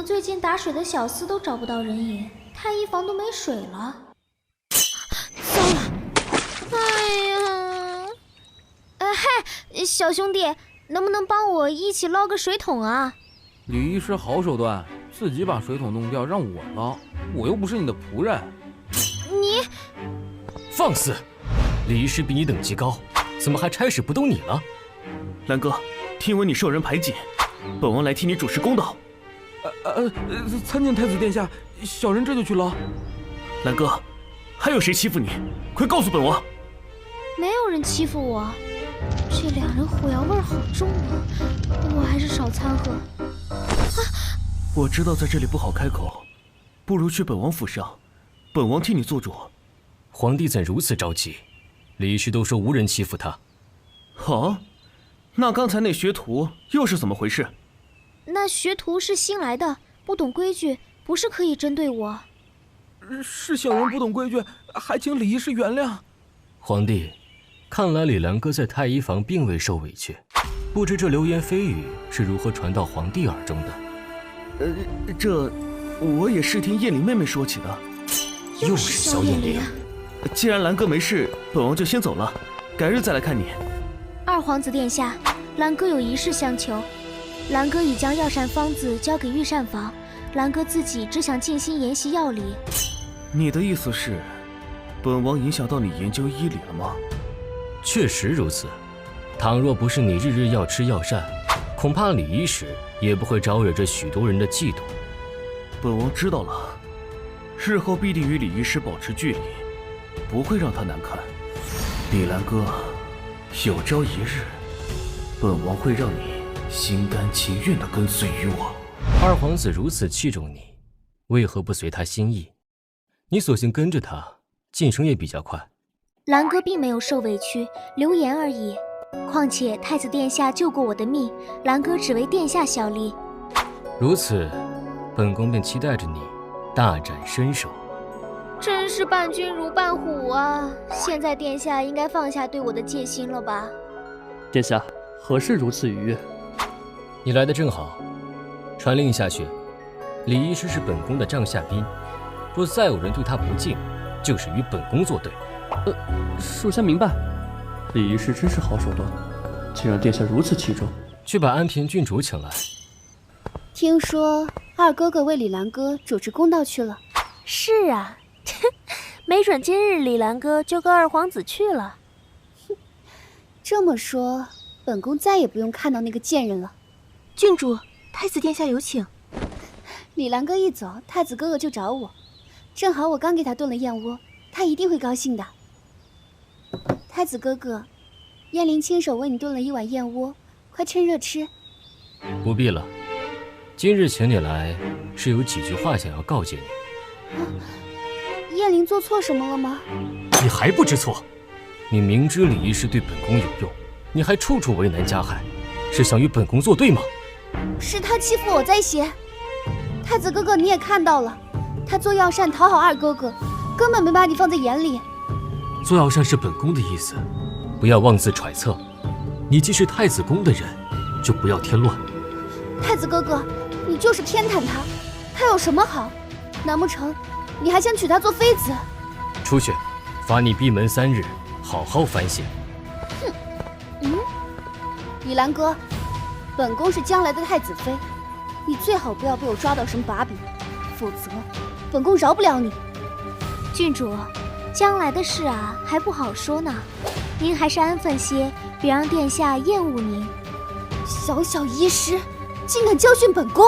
么最近打水的小厮都找不到人影，太医房都没水了？糟了！哎呀！呃嗨，小兄弟，能不能帮我一起捞个水桶啊？李医师好手段，自己把水桶弄掉让我捞，我又不是你的仆人。你放肆！李医师比你等级高，怎么还差使不动你了？兰哥，听闻你受人排挤，本王来替你主持公道。呃呃，参见太子殿下，小人这就去捞。兰哥，还有谁欺负你？快告诉本王！没有人欺负我，这两人火药味好重啊，我还是少掺和。啊！我知道在这里不好开口，不如去本王府上，本王替你做主。皇帝怎如此着急？李旭都说无人欺负他。好，那刚才那学徒又是怎么回事？那学徒是新来的，不懂规矩，不是可以针对我。是小人不懂规矩，还请李医师原谅。皇帝，看来李兰哥在太医房并未受委屈，不知这流言蜚语是如何传到皇帝耳中的？呃，这我也是听燕玲妹妹说起的。又是萧燕玲。既然兰哥没事，本王就先走了，改日再来看你。二皇子殿下，兰哥有一事相求。兰哥已将药膳方子交给御膳房，兰哥自己只想静心研习药理。你的意思是，本王影响到你研究医理了吗？确实如此。倘若不是你日日要吃药膳，恐怕李医师也不会招惹这许多人的嫉妒。本王知道了，日后必定与李医师保持距离，不会让他难堪。李兰哥，有朝一日，本王会让你。心甘情愿地跟随于我。二皇子如此器重你，为何不随他心意？你索性跟着他，晋升也比较快。兰哥并没有受委屈，流言而已。况且太子殿下救过我的命，兰哥只为殿下效力。如此，本宫便期待着你大展身手。真是伴君如伴虎啊！现在殿下应该放下对我的戒心了吧？殿下，何事如此愉悦？你来的正好，传令下去，李医师是本宫的帐下宾，若再有人对他不敬，就是与本宫作对。呃，属下明白。李医师真是好手段，竟让殿下如此器重。去把安平郡主请来。听说二哥哥为李兰哥主持公道去了。是啊，没准今日李兰哥就跟二皇子去了。哼，这么说，本宫再也不用看到那个贱人了。郡主，太子殿下有请。李兰哥一走，太子哥哥就找我，正好我刚给他炖了燕窝，他一定会高兴的。太子哥哥，燕玲亲手为你炖了一碗燕窝，快趁热吃。不必了，今日请你来，是有几句话想要告诫你。燕玲做错什么了吗？你还不知错？你明知李医师对本宫有用，你还处处为难加害，是想与本宫作对吗？是他欺负我在先，太子哥哥你也看到了，他做药膳讨好二哥哥，根本没把你放在眼里。做药膳是本宫的意思，不要妄自揣测。你既是太子宫的人，就不要添乱。太子哥哥，你就是偏袒他，他有什么好？难不成你还想娶她做妃子？出去，罚你闭门三日，好好反省。哼，嗯，李兰哥。本宫是将来的太子妃，你最好不要被我抓到什么把柄，否则本宫饶不了你。郡主，将来的事啊还不好说呢，您还是安分些，别让殿下厌恶您。小小医师，竟敢教训本宫！